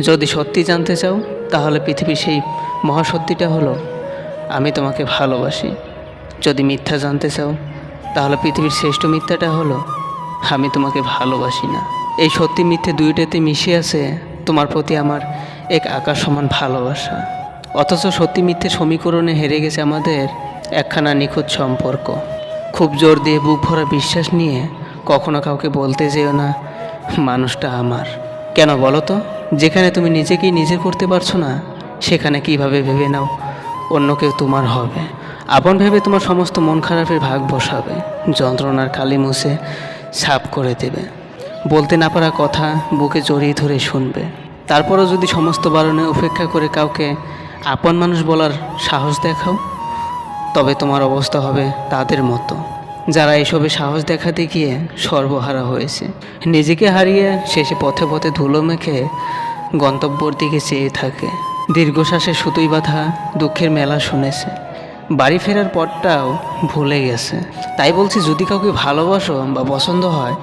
যদি সত্যি জানতে চাও, তাহলে পৃথিবীর সেই মহাসত্যিটা হলো, আমি তোমাকে ভালোবাসি। যদি মিথ্যা জানতে চাও, তাহলে পৃথিবীর শ্রেষ্ঠ মিথ্যাটা হলো, আমি তোমাকে ভালোবাসি না। এই সত্যি মিথ্যে দুইটাতে মিশে আছে তোমার প্রতি আমার এক আকাশ সমান ভালোবাসা। অথচ সত্যি মিথ্যে সমীকরণে হেরে গেছে আমাদের একখানা নিখুঁত সম্পর্ক। খুব জোর দিয়ে বুক ভরা বিশ্বাস নিয়ে কখনো কাউকে বলতে যেও না, মানুষটা আমার। কেন বলো তো? যেখানে তুমি নিজেকেই নিজে করতে পারছ না, সেখানে কীভাবে ভেবে নাও, অন্য কেউ তোমার হবে। আপন ভেবে তোমার সমস্ত মন খারাপের ভাগ বসাবে, যন্ত্রণার কালি মুছে সাপ করে দেবে। বলতে না পারা কথা বুকে জড়িয়ে ধরে শুনবে। তারপরও যদি সমস্ত বারণে উপেক্ষা করে কাউকে আপন মানুষ বলার সাহস দেখাও, তবে তোমার অবস্থা হবে তাদের মতো। যারা এসবে সাহস দেখাতে গিয়ে সর্বহারা হয়েছে। নিজেকে হারিয়ে শেষে পথে পথে ধুলো মেখে গন্তব্যর দিকে চেয়ে থাকে। দীর্ঘশ্বাসে সুতোই বাঁধা দুঃখের মেলা শুনেছে। বাড়ি ফেরার পথটাও ভুলে গেছে। তাই বলছি, যদি কাউকে ভালোবাসো বা পছন্দ হয়,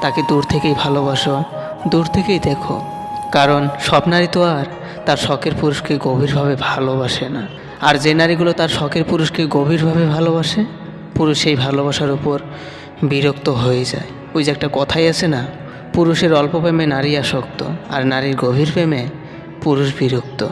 তাকে দূর থেকেই ভালোবাসো। দূর থেকেই দেখো। কারণ সব নারী তো আর তার শখের পুরুষকে গভীরভাবে ভালোবাসে না। আর যে নারীগুলো তার শখের পুরুষকে গভীরভাবে ভালোবাসে পুরুষ সেই ভালোবাসার উপর বিরক্ত হয়ে যায়। ওই যে একটা কথাই আছে না, পুরুষের অল্প প্রেমে নারী আসক্ত, আর নারীর গভীর প্রেমে পুরুষ বিরক্ত।